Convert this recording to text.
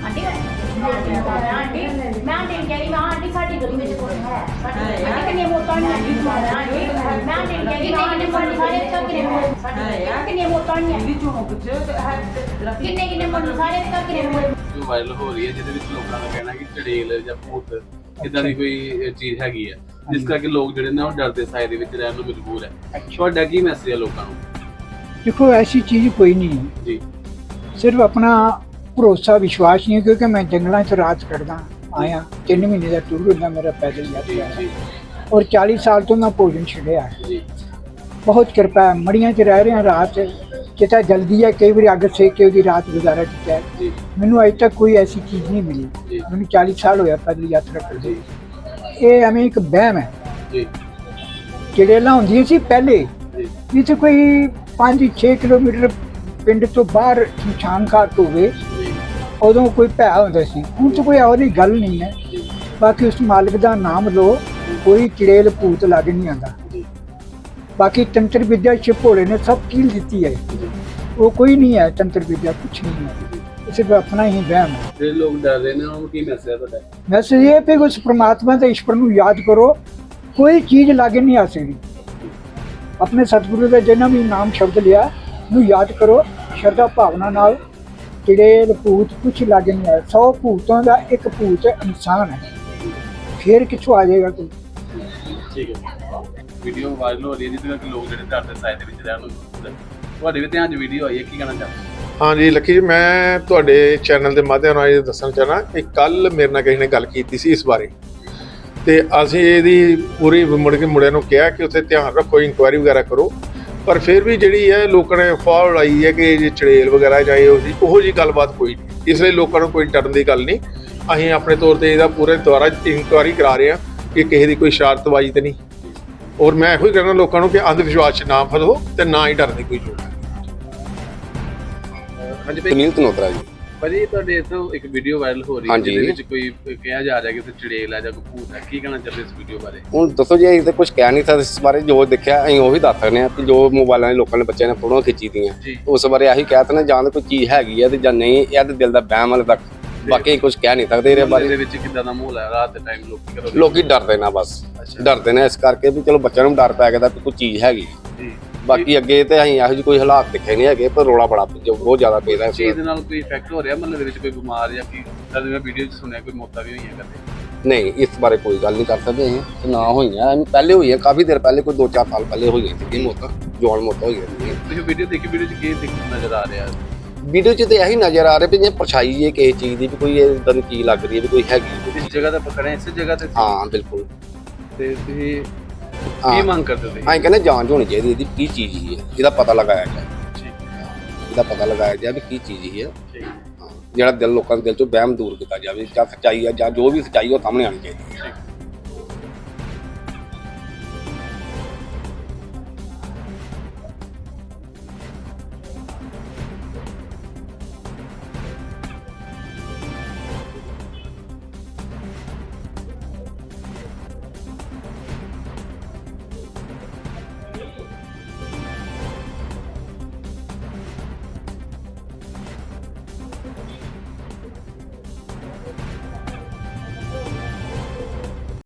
Aunty aunty ਮੈਂ aunty ਨੂੰ ਕਹਿ ਰਹੀ ਮੈਂ ਆਂਟੀ ਸਾਡੀ ਗਲੀ ਵਿੱਚ ਕੋਈ ਹੈ। ਸਾਡੀ ਆਂਟੀ ਕਿੰਨੀਆਂ ਮੋਟਾਂ ਨਹੀਂ ਆਂਟੀ ਮੈਂ ਆਂਟੀ ਨੂੰ ਕਹਿ ਰਹੀ ਮੈਂ ਕਿੰਨੇ ਮੁੰਡੇ ਸਾਰੇ ਤੱਕ ਕਿੰਨੇ ਮੁੰਡੇ ਸਾਡੀ ਕਿੰਨੀਆਂ ਮੋਟਾਂ ਨਹੀਂ ਚੌਂਕ ਚ ਕਿੰਨੇ ਕਿੰਨੇ ਮੁੰਡੇ ਸਾਰੇ ਤੱਕ ਕਿੰਨੇ ਮੁੰਡੇ ਜੋ ਵਾਇਰਲ ਹੋ ਰਹੀ ਹੈ ਜਿਹਦੇ ਵਿੱਚ ਲੋਕਾਂ ਦਾ ਕਹਿਣਾ ਕਿ ਚੜੇਲ ਜਾਂ ਭੂਤ ਇਦਾਂ ਦੀ ਕੋਈ ਚੀਜ਼ ਹੈਗੀ ਹੈ। ਜਿਸ ਕਰਕੇ ਲੋਕ ਜਿਹੜੇ ਨੇ ਉਹ ਡਰਦੇ ਸਾਏ ਦੇ ਵਿੱਚ ਰਹਿਣ ਨੂੰ ਮਜਬੂਰ ਹੈ। ਤੁਹਾਡਾ ਕੀ ਮੈਸੇਜ ਹੈ ਲੋਕਾਂ ਨੂੰ? ਦੇਖੋ ਐਸੀ ਚੀਜ਼ ਕੋਈ ਨਹੀਂ ਹੈ। ਜੀ। ਸਿਰਫ ਆਪਣਾ ਭਰੋਸਾ ਵਿਸ਼ਵਾਸ ਨਹੀਂ ਕਿਉਂਕਿ ਮੈਂ ਜੰਗਲਾਂ 'ਚ ਰਾਤ ਕੱਢਦਾ ਆਇਆ। 3 ਮਹੀਨੇ ਦਾ ਟੂਰ ਹੁੰਦਾ ਮੇਰਾ ਪੈਦਲ ਯਾਤਰਾ ਔਰ 40 ਸਾਲ ਤੋਂ ਮੈਂ ਭੋਜਨ ਛੱਡਿਆ। ਜੀ। ਬਹੁਤ ਕਿਰਪਾ ਮੜੀਆਂ 'ਚ ਰਹਿ ਰਹੇ ਰਾਤ ਕਿਤਾ ਜਲਦੀ ਹੈ ਕਈ ਵਾਰੀ ਅੱਗ ਸੇਕ ਕੇ ਉਹਦੀ ਰਾਤ ਗੁਜ਼ਾਰਾ ਕੀਤਾ ਹੈ। ਜੀ। ਮੈਨੂੰ ਅਜੇ ਤੱਕ ਕੋਈ ਐਸੀ ਚੀਜ਼ ਨਹੀਂ ਮਿਲੀ। ਮੈਨੂੰ 40 ਸਾਲ ਹੋਇਆ ਪੈਦਲ ਯਾਤਰਾ ਕਰਦੇ ਇਹ ਐਵੇਂ ਇੱਕ ਵਹਿਮ ਹੈ। ਜੀ। ਚੜੇਲਾਂ ਹੁੰਦੀਆਂ ਸੀ ਪਹਿਲੇ ਜਿੱਥੇ ਕੋਈ 5-6 ਕਿਲੋਮੀਟਰ ਪਿੰਡ ਤੋਂ ਬਾਹਰ ਸ਼ਮਸ਼ਾਨ ਘਾਟ ਹੋਵੇ ਉਦੋਂ ਕੋਈ ਭੈ ਹੁੰਦਾ ਸੀ। ਹੁਣ ਤਾਂ ਕੋਈ ਇਹੋ ਜਿਹੀ ਗੱਲ ਨਹੀਂ ਹੈ। ਬਾਕੀ ਉਸ ਮਾਲਕ ਦਾ ਨਾਮ ਲਓ ਕੋਈ ਚੜੇਲ ਭੂਤ ਲੱਗ ਨਹੀਂ ਆਂਦਾ ਬਾਕੀ ਤੰਤਰ ਵਿਦਿਆ ਭੋਲੇ ਨੇ ਸਭ ਕੀਲ ਦਿੱਤੀ ਹੈ। ਉਹ ਕੋਈ ਨਹੀਂ ਹੈ ਤੰਤਰ ਵਿਦਿਆ ਕੁਛ ਨਹੀਂ ਹੈ। ਇਹ ਸਿਰਫ ਆਪਣਾ ਹੀ ਵਹਿਮ ਹੈ। ਜਿਹੜੇ ਲੋਕ ਡਰ ਰਹੇ ਨੇ ਉਹਨਾਂ ਨੂੰ ਕੀ ਮੈਸੇਜ ਹੈ ਤੁਹਾਡਾ? ਮੈਸੇਜ ਇਹ ਹੈ ਕਿ ਉਸ ਪ੍ਰਮਾਤਮਾ ਤੇ ਈਸ਼ਵਰ ਨੂੰ ਯਾਦ ਕਰੋ ਕੋਈ ਚੀਜ਼ ਲਾਗੇ ਨਹੀਂ ਆ ਸਕਦੀ। ਆਪਣੇ ਸਤਿਗੁਰੂ ਦਾ ਜਿੰਨਾ ਵੀ ਨਾਮ ਸ਼ਬਦ ਲਿਆ ਨੂੰ ਯਾਦ ਕਰੋ ਸ਼ਰਧਾ ਭਾਵਨਾ ਨਾਲ। ਚੜੇਲ ਭੂਤ ਕੁਛ ਲਾਗੇ ਨਹੀਂ ਆ 100 ਭੂਤਾਂ ਦਾ ਇੱਕ ਭੂਤ ਇਨਸਾਨ ਹੈ। ਫੇਰ ਕਿੱਥੋਂ ਆ ਜਾਏਗਾ ਕੋਈ? ਠੀਕ ਹੈ ਵੀਡੀਓ ਵਾਇਰਲ ਹੋ ਰਹੀ ਹੈ ਜਿਹਦੇ ਕਰਕੇ ਲੋਕ ਜਿਹੜੇ ਡਰਦੇ ਸਾਏ ਦੇ ਵਿੱਚ ਰਹਿਣ ਨੂੰ ਤੁਹਾਡੇ ਵੀ ਧਿਆਨ 'ਚ ਵੀਡੀਓ ਆਈ ਹੈ ਕੀ ਕਹਿਣਾ ਚਾਹੁੰਦੇ ਹਾਂਜੀ ਲੱਕੀ ਜੀ ਮੈਂ ਤੁਹਾਡੇ ਚੈਨਲ ਦੇ ਮਾਧਿਅਮ ਨਾਲ ਇਹ ਦੱਸਣਾ ਚਾਹਣਾ ਕਿ ਕੱਲ ਮੇਰੇ ਨਾਲ ਕਿਸੇ ਨੇ ਗੱਲ ਕੀਤੀ ਸੀ ਇਸ ਬਾਰੇ। ਤੇ ਅਸੀਂ ਇਹਦੀ ਪੂਰੀ ਮੁੜ ਕੇ ਮੁੰਡਿਆਂ ਨੂੰ ਕਿਹਾ ਕਿ ਉੱਥੇ ਧਿਆਨ ਰੱਖੋ ਇਨਕੁਆਇਰੀ ਵਗੈਰਾ ਕਰੋ। ਪਰ ਫਿਰ ਵੀ ਜਿਹੜੀ ਹੈ ਲੋਕਾਂ ਨੇ ਫਾਲ ਉਡਾਈ ਹੈ ਕਿ ਜੇ ਚੜੇਲ ਵਗੈਰਾ ਜਾਂ ਇਹੋ ਜੀ ਉਹੋ ਜੀ ਗੱਲਬਾਤ ਕੋਈ ਨਹੀਂ। ਇਸ ਲਈ ਲੋਕਾਂ ਨੂੰ ਕੋਈ ਡਰਨ ਦੀ ਗੱਲ ਨਹੀਂ। ਅਸੀਂ ਆਪਣੇ ਤੌਰ ਤੇ ਇਹਦਾ ਪੂਰੇ ਦੁਆਰਾ ਇਨਕੁਆਇਰੀ ਕਰਾ ਰਹੇ ਹਾਂ ਕਿ ਕਿਸੇ ਦੀ ਕੋਈ ਸ਼ਰਾਰਤਬਾਜ਼ੀ ਤੇ ਨਹੀਂ। ਔਰ ਮੈਂ ਇਹੋ ਹੀ ਕਹਿਣਾ ਲੋਕਾਂ ਨੂੰ ਕਿ ਅੰਧ ਵਿਸ਼ਵਾਸ 'ਚ ਨਾ ਫਸੋ ਤੇ ਨਾ ਹੀ ਡਰਨ ਦੀ ਕੋਈ ਜ਼ਰੂਰਤ ਹੈ। ਹਾਂਜੀ ਸੁਨੀਲ ਤਨੋਤਰਾ ਜੀ। ਭਾਜੀ ਤੁਹਾਡੇ ਇੱਥੋਂ ਇੱਕ ਵੀਡੀਓ ਵਾਇਰਲ ਹੋ ਰਹੀ ਹੈ ਹਾਂਜੀ। ਜਿਹਦੇ ਵਿੱਚ ਕੋਈ ਕਿਹਾ ਜਾ ਰਿਹਾ ਕਿ ਉੱਥੇ ਚੜੇਲ ਹੈ ਜਾਂ ਕੋਈ ਭੂਤ ਹੈ। ਕੀ ਕਹਿਣਾ ਚਾਹੁੰਦੇ ਇਸ ਵੀਡੀਓ ਬਾਰੇ? ਹੁਣ ਦੱਸੋ ਜੀ ਅਸੀਂ ਤਾਂ ਕੁਝ ਕਹਿ ਨਹੀਂ ਸਕਦੇ ਇਸ ਬਾਰੇ। ਜੋ ਦੇਖਿਆ ਅਸੀਂ ਉਹੀ ਦੱਸ ਸਕਦੇ ਹਾਂ ਕਿ ਜੋ ਮੋਬਾਈਲਾਂ 'ਚ ਲੋਕਾਂ ਨੇ ਬੱਚਿਆਂ ਨੇ ਫੋਟੋਆਂ ਖਿੱਚੀ ਦੀਆਂ। ਜੀ। ਉਸ ਬਾਰੇ ਆਹੀ ਕਹਿ ਤਾ ਨਾ ਜਾਂ ਤਾਂ ਕੋਈ ਚੀਜ਼ ਹੈਗੀ ਹੈ ਤੇ ਜਾਂ ਨਹੀਂ ਇਹ ਤਾਂ ਦਿਲ ਦਾ ਵਹਿਮ ਤੱਕ। ਬਾਕੀ ਕੁਝ ਕਹਿ ਨਹੀਂ ਸਕਦੇ ਇਹਦੇ ਬਾਰੇ। ਦੇ ਵਿੱਚ ਕਿੱਦਾਂ ਦਾ ਮਾਹੌਲ ਹੈ? ਰਾਤ ਦੇ ਟਾਈਮ ਲੋਕੀ ਕਰੋ ਲੋਕੀ ਡਰਦੇ ਨਾ ਬਸ। ਅੱਛਾ। ਡਰਦੇ ਨੇ ਇਸ ਕਰਕੇ ਵੀ ਚਲੋ ਬੱਚਿਆਂ ਨੂੰ ਡਰ ਪੈ ਗਿਆ ਤਾਂ ਕੋਈ ਚੀਜ਼ ਹੈਗੀ। ਜੀ। ਬਾਕੀ ਅੱਗੇ ਤੇ ਅਸੀਂ ਇਹੋ ਜਿਹੀ ਕੋਈ ਹਾਲਾਤ ਦਿਖੇ ਨਹੀਂ ਹੈਗੇ ਪਰ ਰੋਲਾ ਬੜਾ ਜੋ ਬਹੁਤ ਜ਼ਿਆਦਾ ਪੈਦਾ ਇਸ ਚੀਜ਼ ਵਾਰ। ਦੇ ਨਾਲ ਕੋਈ ਇਫੈਕਟ ਹੋ ਰਿਹਾ ਮਤਲਬ ਦੇ ਵਿੱਚ ਕੋਈ ਬਿਮਾਰ ਜਾਂ ਕੀ? ਜਦ ਮੈਂ ਵੀਡੀਓ 'ਚ ਸੁਣਿਆ ਕੋਈ ਮੌਤਾਂ ਵੀ ਹੋਈਆਂ ਕਰਦੇ। ਨਹੀਂ ਇਸ ਬਾਰੇ ਕੋਈ ਗੱਲ ਨਹੀਂ ਕਰ ਸਕਦੇ ਅਸੀਂ ਤੇ ਨਾ ਹੋਈਆਂ। ਐਵੇਂ ਪਹਿਲੇ ਹੋਈਆਂ ਕਾਫੀ ਦੇਰ ਪਹਿਲੇ ਕੋਈ 2-4 ਸਾਲ ਪਹਿਲੇ ਹੋਈਆਂ ਸੀ ਮੌਤਾਂ ਜਵਾਨ ਮੌਤਾਂ ਹੋਈਆਂ ਸੀ ਤੁਸੀਂ ਵੀਡੀਓ ਦੇਖੀ ਵੀਡੀਓ 'ਚ ਕੀ ਦਿਖ ਨਜ਼ਰ ਆ ਰਿਹਾ? ਵੀਡੀਓ 'ਚ ਤੇ ਇਹੀ ਨਜ਼ਰ ਆ ਰਿਹਾ ਵੀ ਜੇ ਪਰਛਾਈ ਹੈ ਕਿਸੇ ਚੀਜ਼ ਦੀ ਵੀ ਕੋਈ ਇਦਾਂ ਦੀ ਚੀਜ਼ ਲੱਗ ਰਹੀ ਹੈ ਵੀ ਕੋਈ ਹੈਗੀ। ਇਸ ਜਗ੍ਹਾ ਤੇ ਪਕੜਿਆ ਇਸੇ ਜਗ੍ਹਾ ਤੇ ਸੀ ਹਾਂ ਬਿਲਕੁਲ। ਤੇ ਤੁਸੀਂ ਕੀ ਮੰਗ ਕਰਦੇ ਤੁਸੀਂ? ਅਸੀਂ ਕਹਿੰਦੇ ਜਾਂਚ ਹੋਣੀ ਚਾਹੀਦੀ ਇਹਦੀ ਕੀ ਚੀਜ਼ ਹੀ ਇਹਦਾ ਪਤਾ ਲਗਾਇਆ ਜਾਏ ਠੀਕ। ਇਹਦਾ ਪਤਾ ਲਗਾਇਆ ਜਾਏ ਵੀ ਕੀ ਚੀਜ਼ ਹੀ ਜਿਹੜਾ ਦਿਲ ਲੋਕਾਂ ਦੇ ਦਿਲ ਚੋਂ ਵਹਿਮ ਦੂਰ ਕੀਤਾ ਜਾਵੇ ਜਾਂ ਸੱਚਾਈ ਹੈ ਜਾਂ ਜੋ ਵੀ ਸੱਚਾਈ ਉਹ ਸਾਹਮਣੇ ਆਣੀ ਚਾਹੀਦੀ ਹੈ। ਠੀਕ।